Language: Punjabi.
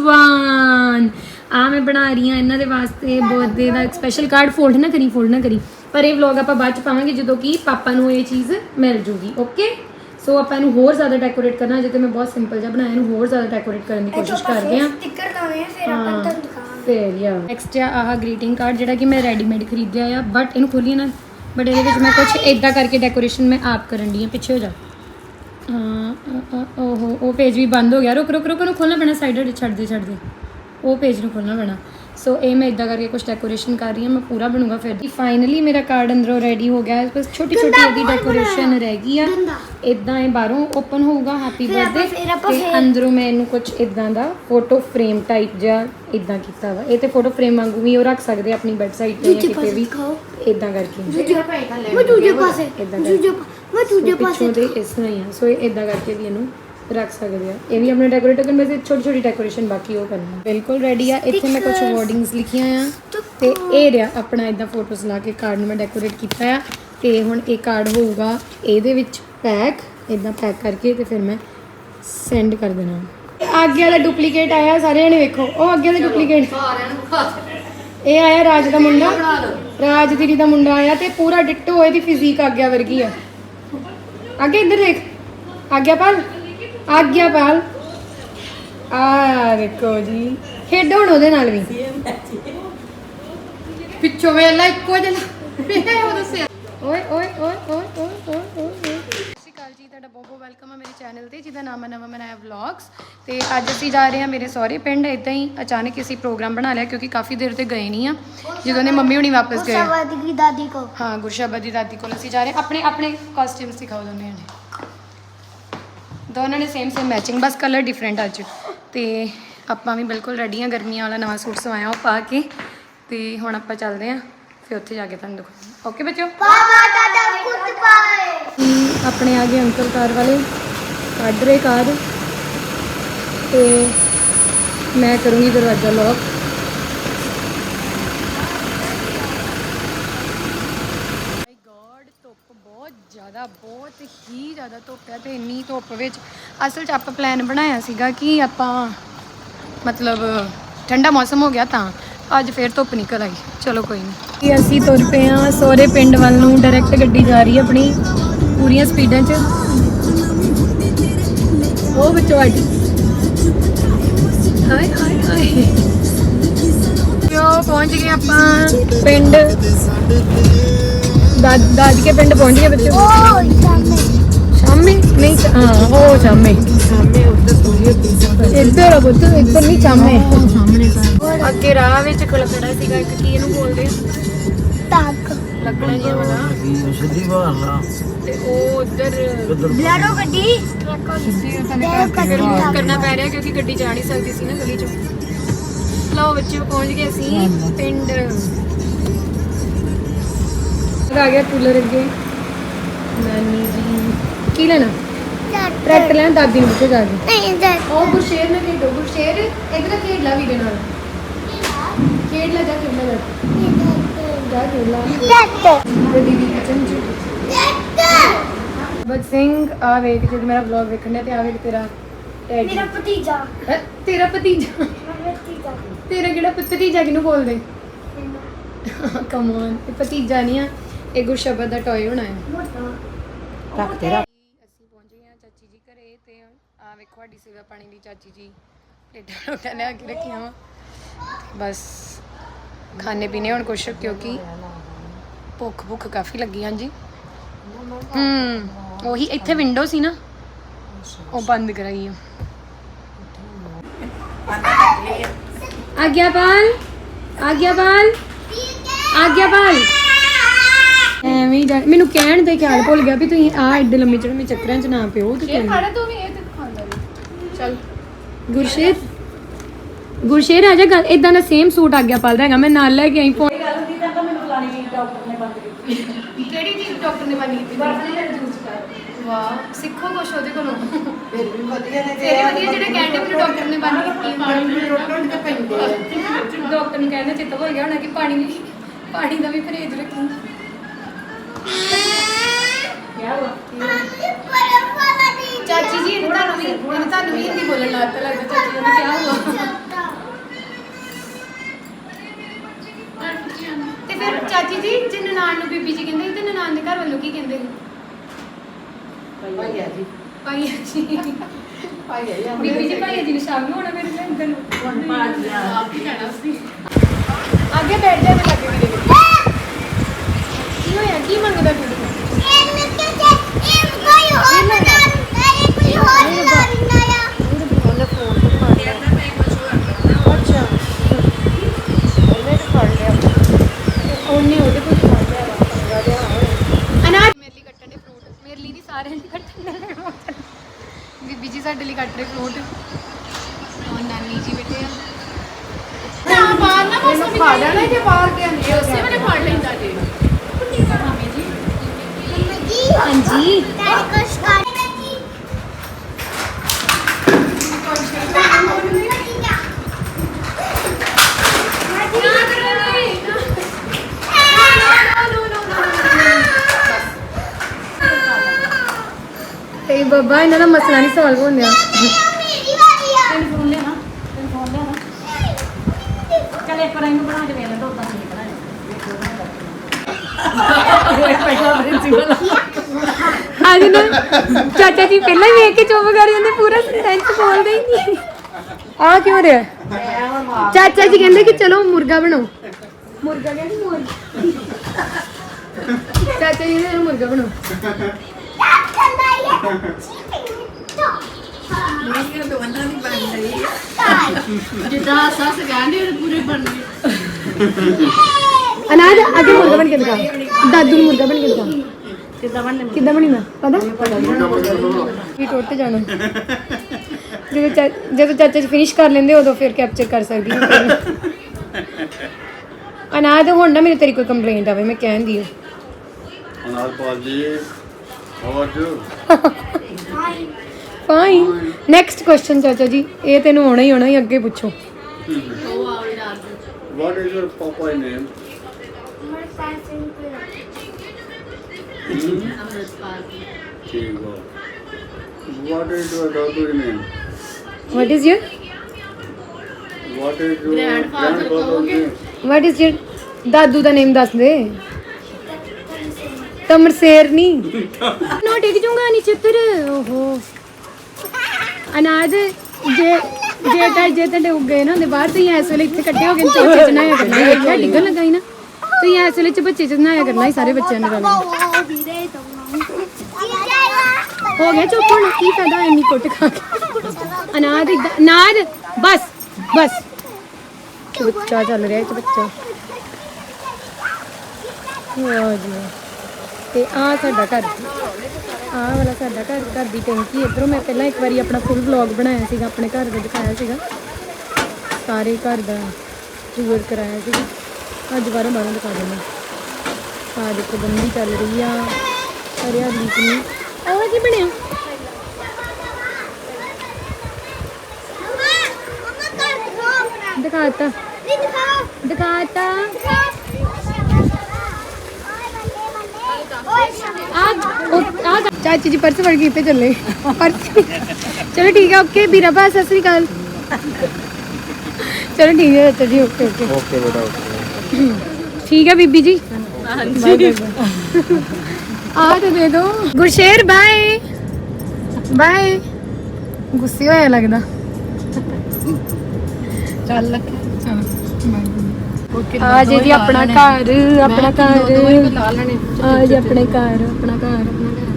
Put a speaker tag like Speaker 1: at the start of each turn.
Speaker 1: ਵਨ ਆ ਮੈਂ ਬਣਾ ਰਹੀ ਹਾਂ ਇਹਨਾਂ ਦੇ ਵਾਸਤੇ ਬਰਥਡੇ ਦਾ ਸਪੈਸ਼ਲ ਕਾਰਡ ਫੋਲਡ ਨਾ ਕਰੀ ਫੋਲਡ ਨਾ ਕਰੀ। ਪਰ ਇਹ ਵਲੌਗ ਆਪਾਂ ਬਾਅਦ ਚ ਪਾਵਾਂਗੇ ਜਦੋਂ ਕਿ ਪਾਪਾ ਨੂੰ ਇਹ ਚੀਜ਼ ਮਿਲ ਜੂਗੀ ਓਕੇ ਸੋ ਆਪਾਂ ਇਹਨੂੰ ਹੋਰ ਜ਼ਿਆਦਾ ਡੈਕੋਰੇਟ ਕਰਨਾ ਜਿੱਤੇ ਮੈਂ ਬਹੁਤ ਸਿੰਪਲ ਜਿਹਾ ਬਣਾਇਆ ਇਹਨੂੰ ਹੋਰ ਜ਼ਿਆਦਾ ਡੈਕੋਰੇਟ ਕਰਨ ਦੀ ਕੋਸ਼ਿਸ਼ ਕਰਦੇ ਹਾਂ।
Speaker 2: ਸਟicker ਲਾਉਣੇ ਆ ਫਿਰ ਆਪਾਂ
Speaker 1: ਹਾਂ।
Speaker 2: ਤੁਹਾਨੂੰ ਦਿਖਾਵਾਂਗੇ।
Speaker 1: ਫੇਰ ਯਾ ਨੈਕਸਟ ਆ ਆਹ ਗ੍ਰੀਟਿੰਗ ਕਾਰਡ ਜਿਹੜਾ ਕਿ ਮੈਂ ਰੈਡੀਮੇਡ ਖਰੀਦਿਆ ਆ ਬਟ ਇਹਨੂੰ ਖੋਲੀਏ ਨਾ ਬਟ ਇਹਦੇ ਵਿੱਚ ਮੈਂ ਕੁਝ ਇਦਾਂ ਕਰਕੇ ਡੈਕੋਰੇਸ਼ਨ ਮੈਂ ਆਪ ਕਰਨ ਦੀ ਆ ਪਿੱਛੇ ਹੋ ਜਾ। ਹਾਂ ਅ- ਅ- ਓਹੋ ਉਹ ਪੇਜ ਵੀ ਬੰਦ ਹੋ ਗਿਆ। ਰੁਕ ਰੁਕ ਰੁਕ ਉਹਨੂੰ ਖੋਲਣਾ ਪੈਣਾ ਸਾਈਡ ਤੇ ਛੱਡ ਦੇ ਛੱਡ ਦੇ। ਉਹ ਪੇਜ ਨੂੰ ਖੋਲਣਾ ਪੈਣਾ। ਸੋ ਇਹ ਮੈਂ ਇਦਾਂ ਕਰਕੇ ਕੁਝ ਡੈਕੋਰੇਸ਼ਨ ਕਰ ਰਹੀ ਹਾਂ ਮੈਂ ਪੂਰਾ ਬਣੂਗਾ ਫਿਰ। ਫਾਈਨਲੀ ਮੇਰਾ ਕਾਰਡ ਅੰਦਰੋਂ ਰੈਡੀ ਹੋ ਗਿਆ। ਬਸ ਛੋਟੀ ਛੋਟੀ ਇਹਦੀ ਡੈਕੋਰੇਸ਼ਨ ਰਹਿ ਗਈ ਆ। ਇਦਾਂ ਇਹ ਬਾਹਰੋਂ ਓਪਨ ਹੋਊਗਾ ਹੈਪੀ ਬਰਥਡੇ ਤੇ ਅੰਦਰੋਂ ਮੈਂ ਇਹਨੂੰ ਕੁਝ ਇਦਾਂ ਦਾ ਫੋਟੋ ਫਰੇਮ ਟਾਈਪ ਜਿਹਾ ਇਦਾਂ ਕੀਤਾ ਵਾ। ਇਹ ਤੇ ਫੋਟੋ ਫਰੇਮ ਵਾਂਗੂ ਵੀ ਉਹ ਰੱਖ ਸਕਦੇ ਆ ਆਪਣੀ ਵੈਬਸਾਈਟ ਤੇ ਜਾਂ ਕਿਤੇ
Speaker 2: ਪਾਸੇ
Speaker 1: ਵੀ। ਇਦਾਂ ਕਰਕੇ।
Speaker 2: ਦੂਜੇ ਮੈਂ ਦੂਜੇ ਪਾਸੇ ਦੂਜੇ ਪਾ- ਮੈਂ ਦੂਜੇ ਪਾਸੇ
Speaker 1: ਦੇ ਇਸ ਤਰ੍ਹਾਂ ਹੀ ਆ। ਸੋ ਇਹ ਇਦਾਂ ਕਰਕੇ ਵੀ ਇਹਨੂੰ ਰੱਖ ਸਕਦੇ ਆ। ਇਹ ਵੀ ਆਪਣੇ ਡੈਕੋਰੇਟ ਕਰਨ ਵੈਸੇ ਛੋਟੀ ਛੋਟੀ ਡੈਕੋਰੇਸ਼ਨ ਬਾਕੀ ਉਹ ਕਰਨਾ। ਬਿਲਕੁਲ ਰੈਡੀ ਆ। ਇੱਥੇ ਮੈਂ ਕੁਝ. ਵਰਡਿੰਗਸ ਲਿਖੀਆਂ ਆ। ਤੇ ਇਹ ਰਿਹਾ ਆਪਣਾ ਇਦਾਂ ਫੋਟੋਸ ਲਾ ਕੇ ਕਾਰਡ ਨੂੰ ਮੈਂ ਡੈਕੋਰੇਟ ਕੀਤਾ ਆ। ਤੇ ਹੁਣ ਇਹ ਕਾਰਡ ਹੋਊਗਾ। ਇਹਦੇ ਵਿੱਚ ਪੈਕ ਇਦਾਂ ਪੈਕ ਕਰਕੇ ਤੇ ਫਿਰ ਮੈਂ ਸੈਂਡ ਕਰ ਦੇਣਾ। ਅੱਗੇ ਵਾਲਾ ਡੁਪਲੀਕੇਟ ਆਇਆ ਸਾਰਿਆਂ ਨੇ ਵੇਖੋ। ਉਹ ਅੱਗੇ ਵਾਲਾ ਡੁਪਲੀਕੇਟ ਇਹ ਆਇਆ ਰਾਜ ਦਾ ਮੁੰਡਾ। ਰਾਜ ਦੀਦੀ ਦਾ ਮੁੰਡਾ ਆਇਆ ਤੇ ਪੂਰਾ ਡਿੱਟੋ ਇਹਦੀ ਫਿਜ਼ੀਕ ਆਗਿਆ ਵਰਗੀ ਆ। ਅੱਗੇ ਇੱਧਰ ਦੇਖ। ਆਗਿਆਪਾਲ ਆਗਿਆਪਾਲ ਆ ਦੇਖੋ ਜੀ। ਖੇਡੋ ਹੁਣ ਉਹਦੇ ਨਾਲ ਵੀ। ਪਿੱਛੋਂ ਵੇਲਾ ਇੱਕੋ ਜਿਹਾ। ਉਹ ਦੱਸਿਆ ਓਏ ਓਏ ਓਏ ਓਏ ਓਏ ਓਏ ਓਏ ਸਤਿ ਸ਼੍ਰੀ ਅਕਾਲ ਜੀ ਤੁਹਾਡਾ ਬਹੁਤ ਬਹੁਤ ਵੈਲਕਮ ਹੈ ਮੇਰੇ ਚੈਨਲ ਤੇ ਜਿਹਦਾ ਨਾਮ ਹੈ ਨਵਾਂ ਮਨਾਇਆ ਵਲੌਗਸ ਤੇ ਅੱਜ ਅਸੀਂ ਜਾ ਰਹੇ ਹਾਂ ਮੇਰੇ ਸਹੁਰੇ ਪਿੰਡ। ਇਦਾਂ ਹੀ ਅਚਾਨਕ ਅਸੀਂ ਪ੍ਰੋਗਰਾਮ ਬਣਾ ਲਿਆ ਕਿਉਂਕਿ ਕਾਫੀ ਦੇਰ ਤੇ ਗਏ ਨਹੀਂ ਆ। ਜਦੋਂ ਨੇ ਮੰਮੀ ਹੁਣੀ ਵਾਪਸ ਗਏ।
Speaker 2: ਸਵਾਦ ਦੀ ਦਾਦੀ ਕੋ
Speaker 1: ਹਾਂ ਗੁਰਸ਼ਬਦ ਦੀ ਦਾਦੀ ਕੋਲ ਅਸੀਂ ਜਾ ਰਹੇ ਹਾਂ। ਆਪਣੇ ਆਪਣੇ ਕਾਸਟਿਊਮਸ ਦਿਖਾਓ ਦੋਨੇ ਨੇ ਦੋਨਾਂ ਨੇ ਸੇਮ ਸੇਮ ਮੈਚਿੰਗ ਬਸ ਕਲਰ ਡਿਫਰੈਂਟ ਅੱਜ। ਤੇ ਆਪਾਂ ਵੀ ਬਿਲਕੁਲ ਰੈਡੀ ਆ ਗਰਮੀਆਂ ਵਾਲਾ ਨਵਾਂ ਸੂਟ ਸਵਾਇਆ ਉਹ ਪਾ ਕੇ। ਤੇ ਹੁਣ ਆਪਾਂ ਚੱਲਦੇ ਆਂ ਫਿਰ ਉੱਥੇ ਜਾ ਕੇ ਤੁਹਾਨੂੰ ਦਿਖਾਉਂਦੇ ਓਕੇ ਬੱਚੋ
Speaker 2: ਪਾਪਾ ਦਾਦਾ ਕੁੱਤ ਪਾਏ
Speaker 1: ਆਪਣੇ ਆ ਗਏ ਅੰਕਲ ਕਾਰ ਵਾਲੇ ਕੱਢ ਰਹੇ ਕਾਰ ਤੇ ਮੈਂ ਕਰੂੰਗੀ ਦਰਵਾਜ਼ਾ ਲੌਕ ਜ਼ਿਆਦਾ ਬਹੁਤ ਹੀ ਜ਼ਿਆਦਾ ਧੁੱਪ ਹੈ ਤੇ ਇੰਨੀ ਧੁੱਪ ਵਿੱਚ ਅਸਲ 'ਚ ਆਪਾਂ ਪਲਾਨ ਬਣਾਇਆ ਸੀਗਾ ਕਿ ਆਪਾਂ ਮਤਲਬ ਠੰਡਾ ਮੌਸਮ ਹੋ ਗਿਆ ਤਾਂ ਅੱਜ ਫੇਰ ਧੁੱਪ ਨਿਕਲ ਆਈ। ਚਲੋ ਕੋਈ ਨਹੀਂ ਕਿ ਅਸੀਂ ਤੁਰ ਪਏ ਹਾਂ ਸੋਹਰੇ ਪਿੰਡ ਵੱਲ ਨੂੰ ਡਾਇਰੈਕਟ ਗੱਡੀ ਜਾ ਰਹੀ ਹੈ ਆਪਣੀ। ਪੂਰੀਆਂ ਸਪੀਡਾਂ 'ਚ। ਉਹ ਵਿੱਚੋਂ ਅੱਜ ਹਾਏ ਹਾਏ ਹਾਏ। ਯੋ ਪਹੁੰਚ ਗਏ ਆਪਾਂ ਪਿੰਡ। ਦਾਦ ਦਾਦਕੇ ਪਿੰਡ ਪਹੁੰਚ ਗਏ ਬੱਚੇ। ਸ਼ਾਮੇ। ਨਹੀਂ ਹਾਂ ਉਹ ਸ਼ਾਮੇ। ਇੱਧਰ ਆ ਪੁੱਤ ਇੱਧਰ ਨਹੀਂ ਸ਼ਾਮੇ। ਅੱਗੇ ਰਾਹ ਵਿੱਚ ਖਲਕੜਾ ਸੀਗਾ ਇੱਕ ਕੀ ਇਹਨੂੰ ਬੋਲਦੇ ਆ?
Speaker 2: ਤੱਕ।
Speaker 1: ਲੱਕੜਾਂ ਜਿਹਾ ਵਾਲਾ
Speaker 3: ਸਿੱਧੀ ਬਾਹਰ
Speaker 1: ਤੇ ਉਹ ਉਧਰ
Speaker 2: ਬਲੈਰੋ ਗੱਡੀ।
Speaker 1: ਕਰਨਾ ਪੈ ਰਿਹਾ ਕਿਉਂਕਿ ਗੱਡੀ ਜਾ ਨਹੀਂ ਸਕਦੀ ਸੀ ਨਾ ਗਲੀ ਚੋਂ। ਲਓ ਬੱਚਿਓ ਪਹੁੰਚ ਗਏ ਅਸੀਂ ਪਿੰਡ। ਆ ਗਿਆ ਕੂਲਰ ਅੱਗੇ। ਨਾਨੀ ਜੀ। ਕੀ ਲੈਣਾ? ਟਰੈਕਟਰ। ਲੈਣਾ ਦਾਦੀ ਨੂੰ ਪੁੱਛੋ ਜਾ ਕੇ।
Speaker 2: ਨਹੀਂ ਜਾ
Speaker 1: ਉਹ ਗੁਰਸ਼ੇਰ ਨਾਲ ਖੇਡੋ ਗੁਰਸ਼ੇਰ ਇਧਰ ਖੇਡ ਲਾ ਵੀਰੇ ਨਾਲ। ਖੇਡ ਲੈ ਜਾ। ਖੇਡ ਲੈ। ਜਾ ਜਾ ਖੇਡ ਲਾ
Speaker 2: ਟੱਟ
Speaker 1: ਤੇ ਦੀਦੀ ਕਿਚਨ ਚ ਬਤ ਸਿੰਘ ਆ ਵੇਖ ਜਦ ਮੇਰਾ ਵਲੌਗ ਵੇਖਣਾ ਤੇ ਆ ਵੇਖ ਤੇਰਾ ਟੈਡੀ
Speaker 2: ਮੇਰਾ ਭਤੀਜਾ।
Speaker 1: ਹੈਂ? ਤੇਰਾ ਭਤੀਜਾ?
Speaker 2: ਮੇਰਾ ਭਤੀਜਾ
Speaker 1: ਤੇਰਾ ਕਿਹੜਾ ਭ- ਭਤੀਜਾ ਕਿਹਨੂੰ ਬੋਲਦੇ? ਕਮ ਔਨ ਇਹ ਭਤੀਜਾ ਨਹੀਂ ਆ ਇਹ ਗੁਰਸ਼ਬਦ ਦਾ ਟੌਏ ਹੋਣਾ ਹੈ।
Speaker 2: ਮੋਟਾ
Speaker 1: ਰੱਖ ਤੇਰਾ। ਅਸੀਂ ਪਹੁੰਚ ਗਏ ਹਾਂ ਚਾਚੀ ਜੀ ਘਰੇ ਤੇ ਆ ਵੇਖੋ ਸਾਡੀ ਸੇਵਾ ਪਾਣੀ ਦੀ ਚਾਚੀ ਜੀ ਪਲੇਟਾਂ ਲੋਟਾਂ ਲਿਆ ਕੇ ਰੱਖੀਆਂ ਵਾ। ਬਸ। ਖਾਣੇ ਪੀਣੇ ਹੁਣ ਕੁਛ ਕਿਉਂਕਿ ਭੁੱਖ ਭੁੱਖ ਕਾਫੀ ਲੱਗੀ ਹਾਂਜੀ। ਹੂੰ ਉਹੀ ਇੱਥੇ ਵਿੰਡੋ ਸੀ ਨਾ ਉਹ ਬੰਦ ਕਰਾਈ ਆ। ਆਗਿਆਪਾਲ ਆਗਿਆਪਾਲ ਆਗਿਆਪਾਲ। ਐਵੇਂ ਹੀ ਜਾ- ਮੈਨੂੰ ਕਹਿਣ ਦੇ ਖਿਆਲ ਭੁੱਲ ਗਿਆ ਵੀ ਤੁਸੀਂ ਆ ਐਡੇ ਲੰਮੇ ਚੜ੍ਹਵੇਂ ਚੱਕਰਾਂ 'ਚ ਨਾ ਪਿਓ ਤੇ ਕੋਈ
Speaker 4: ਖਾਣਾ ਤੂੰ ਵੀ ਇਹ ਤੇ ਖਾਂਦਾ ਨਹੀਂ ਚੱਲ।
Speaker 1: ਗੁਰਸ਼ੇਰ ਗੁਰਸ਼ੇਰ ਆ ਜਾ ਗੱਲ ਇਦਾਂ ਦਾ ਸੇਮ ਸੂਟ ਆਗਿਆਪਾਲ ਦਾ ਹੈਗਾ ਮੈਂ ਨਾਲ ਲੈ ਕੇ ਆਈ ਫੋਨ ਕਿਹੜੀ ਚੀਜ਼ ਡਾਕਟਰ ਨੇ ਬੰਨੀ ਕੀਤੀ? ਵਾਹ ਸਿੱਖੋ ਕੁਛ ਉਹਦੇ ਕੋਲੋਂ।
Speaker 3: ਫਿਰ ਵੀ ਵਧੀਆ ਨੇ
Speaker 1: ਤੇਰੇ ਵਧੀਆ ਜਿਹੜੇ ਕਹਿੰਦੇ ਮੈਨੂੰ ਡਾਕਟਰ ਨੇ ਬੰਨੀ ਕੀਤੀ
Speaker 3: ਪਾਣੀ ਰੋਟਣ ਤੇ ਪੈਂਦੇ ਆ।
Speaker 1: ਡਾਕਟਰ ਨੂੰ ਕਹਿੰਦੇ ਚਿੱਤ ਭੁੱਲ ਗਿਆ ਹੋਣਾ ਕਿ ਪਾਣੀ ਵੀ ਪਾਣੀ ਦਾ ਵੀ ਪਰਹੇਜ਼ ਰੱਖੀ। ਚਾਚੀ ਜੀ ਇਹਨੂੰ ਤੁਹਾਨੂੰ ਵੀ ਇਹਨੂੰ ਤੁਹਾਨੂੰ ਵੀ ਹਿੰਦੀ ਬੋਲਣ ਲੱਗ ਲੱਗਦਾ ਚਾਚੀ ਜੀ ਨੂੰ ਕਿਆ ਹੁਆ ਫਿਰ ਚਾਚੀ ਜੀ ਜੇ ਨਨਾਣ ਨੂੰ ਬੀਬੀ ਜੀ ਕਹਿੰਦੇ ਸੀ ਤੇ ਨਨਾਣ ਦੇ ਘਰ ਵੱਲੋਂ ਕੀ ਕਹਿੰਦੇ ਸੀ?
Speaker 3: ਭਾਈਆ ਜੀ।
Speaker 1: ਭਾਈਆ ਜੀ।
Speaker 3: ਭਾਈਆ ਜੀ
Speaker 1: ਬੀਬੀ ਜੀ ਨੂੰ ਸ਼ਾਮ ਨੂੰ ਹੋਣਾ ਮੇਰੇ ਲੈਣ ਨੂੰ।
Speaker 4: ਆਪ ਹੀ ਕਹਿਣਾ ਸੀ।
Speaker 1: ਅੱਗੇ ਬੈਠ ਜਾ ਤੇ ਲੱਗੇ ਮੇਰੇ ਕੀ ਹੋਇਆ? ਕੀ ਮੰਗਦਾ ਤੂੰ ਉਹਨੇ ਉਹਦੇ ਕੋਲ ਖਾ ਲਿਆ ਅਨਾਜ ਮੇਰੇ ਲਈ ਕੱਟਣ ਦੇ ਫਰੂਟ ਮੇਰੇ ਲਈ ਨਹੀਂ ਸਾਰਿਆਂ ਲਈ ਕੱਟਣ ਦੇ fruit। ਬੀਬੀ ਜੀ ਸਾਡੇ ਲਈ ਕੱਟ ਰਹੇ ਫਰੂਟ ਔਰ ਨਾਨੀ ਜੀ ਬੈਠੇ ਆ।
Speaker 4: ਨਾ ਬਾਹਰ ਨਾ ਬਸ
Speaker 3: ਖਾ ਲੈਣਾ ਜੇ ਬਾਹਰ ਗਿਆ
Speaker 4: ਇਹ ਉਸੇ ਵੇਲੇ ਫੜ ਲੈਂਦਾ ਜੀ।
Speaker 1: ਹਾਂਜੀ। ਤੇ ਬਾਬਾ ਇਹਨਾਂ ਦਾ ਮਸਲਾ ਨਹੀਂ ਸੋਲਵ ਹੁੰਦਾ
Speaker 5: ਚਲ ਇੱਕ ਵਾਰ ਇਹਨੂੰ ਬਣਾ ਕੇ ਵੇਖ ਲੈ ਦੋ ਤਾਂ ਨਹੀਂ ਬਣਾਇਆ
Speaker 1: ਅੱਜ ਨਾ ਚਾਚਾ ਜੀ ਪਹਿਲਾਂ ਹੀ ਵੇਖ ਕੇ ਚੁੱਪ ਕਰ ਜਾਂਦੇ ਪੂਰਾ ਸੈਂਟੈਂਸ ਬੋਲਦੇ ਹੀ ਨਹੀਂ। ਆ ਕਿਉਂ ਰਿਹਾ? ਚਾਚਾ ਜੀ ਕਹਿੰਦੇ ਕਿ ਚਲੋ ਮੁਰਗਾ ਬਣਾਓ। ਮੁਰਗਾ ਕਹਿੰਦੇ ਮੁਰਗਾ? ਚਾਚਾ ਜੀ ਨੇ ਮੁਰਗਾ ਬਣਾਓ।
Speaker 4: ਜਿੱਦਾਂ ਸੱਸ ਕਹਿੰਦੀ ਉਹ ਪੂਰੇ ਬਣ ਗਏ
Speaker 1: ਅਨਾਜ ਅੱਗੇ ਮੁਰਗਾ ਬਣ ਕੇ ਦਿਖਾ। ਦਾਦੂ ਨੂੰ ਮੁਰਗਾ ਬਣ ਕੇ ਦਿਖਾ।
Speaker 5: ਕਿੱਦਾਂ ਬਣਨੇ
Speaker 1: ਕਿੱਦਾਂ ਬਣੀਦਾ ਪਤਾ? ਵੀ ਟੁੱਟ ਜਾਣਾ। ਜਦੋਂ ਚਾ- ਜਦੋਂ ਚਾਚਾ ਜੀ ਫਿਨਿਸ਼ ਕਰ ਲੈਂਦੇ, ਉਦੋਂ ਫਿਰ ਕੈਪਚਰ ਕਰ ਸਕਦੀ ਹਾਂ। ਅਨਾਜ ਹੁਣ ਨਾ ਮੇਰੇ ਤੇਰੀ ਕੋਈ ਕੰਪਲੇਂਟ ਆਵੇ, ਮੈਂ ਕਹਿੰਦੀ ਹਾਂ।
Speaker 6: Anarpal ji how are you
Speaker 1: fine next question ਚਾਚਾ ਜੀ ਇਹ ਤੈਨੂੰ ਆਉਣਾ ਹੀ ਆਉਣਾ ਹੀ ਅੱਗੇ ਪੁੱਛੋ।
Speaker 6: What is your papa name
Speaker 4: Amritpal ji
Speaker 6: ਠੀਕ ਹੋ ਵਾਟ ਇਜ਼ ਯੂਰ ਦਾਦੂ name
Speaker 1: what is your
Speaker 6: what is your?
Speaker 1: What is your ਦਾਦੂ ਦਾ ਨੇਮ ਦੱਸ ਦੇ ਤਮਰਸੇਰ ਨਹੀਂ ਨੋ। ਡਿੱਗ ਜੂੰਗਾ ਨੀਚੇ ਓਹੋ। ਅਨਾਜ, ਜੇ ਜੇ ਤਾਂ ਜੇ ਤੁਹਾਡੇ ਉੱਗ ਗਏ ਨਾ, ਉਹਦੇ ਬਾਹਰ ਤੁਸੀਂ ਇਸ ਵੇਲੇ ਇੱਥੇ ਇਕੱਠੇ ਹੋ ਕੇ ਚੋਚੇ ਚ ਨਹਾਇਆ ਕਰਨਾ ਦੇਖਿਆ, ਡਿੱਗਣ ਲੱਗਾ ਹੀ ਨਾ। ਤੁਸੀਂ ਇਸ ਵੇਲੇ ਚ ਬੱਚੇ ਚ ਨਹਾਇਆ ਕਰਨਾ ਸੀ ਸਾਰੇ ਬੱਚਿਆਂ ਨੇ ਰਲ ਹੋ ਗਿਆ ਚੁੱਪ ਹੁਣ, ਕੀ ਫਾਇਦਾ ਇੰਨੀ ਕੁੱਟ ਖਾ ਕੇ? ਅਨਾਦ ਇਦਾਂ ਅਨਾਦ ਬਸ ਬਸ। ਬੱਚਾ ਚੱਲ ਰਿਹਾ ਇੱਕ ਬੱਚਾ। ਵਾਹ ਜੀ। ਵਾਹ। ਤੇ ਆ ਸਾਡਾ ਘਰ ਆ ਵਾਲਾ ਸਾਡਾ ਘਰ ਘਰ ਦੀ ਟੈਂਕੀ ਇਧਰੋਂ ਮੈਂ ਪਹਿਲਾਂ ਇੱਕ ਵਾਰੀ ਆਪਣਾ ਫੁੱਲ ਵਲੌਗ ਬਣਾਇਆ ਸੀਗਾ ਆਪਣੇ ਘਰ ਦਾ ਦਿਖਾਇਆ ਸੀਗਾ। ਸਾਰੇ ਘਰ ਦਾ ਟੂਰ ਕਰਾਇਆ ਸੀਗਾ। ਅੱਜ ਬਾਰਾਂ ਬਾਰਾਂ ਦਿਖਾ ਦਿੰਦਾ ਆ ਦੇਖੋ ਬੰਦੀ ਚੱਲ ਰਹੀ ਆ। ਹਰਿਆਲੀ ਕਿੰਨੀ ਆਹ ਕੀ ਬਣਿਆ? ਦਿਖਾਤਾ ਦਿਖਾਤਾ ਆ ਉਹ- ਆ ਚਾਚੀ ਜੀ ਪਰਸ ਫੜ ਕੇ ਇੱਥੇ ਚੱਲੇ। ਪਰਸ ਚਲੋ ਠੀਕ ਹੈ ਓਕੇ ਵੀਰਾ ਬਾ ਸਤਿ ਸ੍ਰੀ ਅਕਾਲ। ਚਲੋ ਠੀਕ ਹੈ ਚਾਚਾ ਜੀ ਓਕੇ ਓਕੇ
Speaker 6: ਓਕੇ ਬੇਟਾ ਓਕੇ
Speaker 1: ਠੀਕ ਹੈ ਬੀਬੀ ਜੀ? ਹਾਂਜੀ। ਆ ਤੇ ਦੇ ਦੋ। ਗੁਰਸ਼ੇਰ ਬਾਏ। ਬਾਏ। ਗੁੱਸੇ ਹੋਇਆ ਲੱਗਦਾ।
Speaker 4: ਚੱਲ
Speaker 1: ਆ ਜੀ ਜੀ ਆਪਣਾ ਘਰ ਆਪਣਾ ਘਰ। ਆ ਜੀ ਆਪਣੇ ਘਰ ਆਪਣਾ ਘਰ ਆਪਣਾ ਘਰ।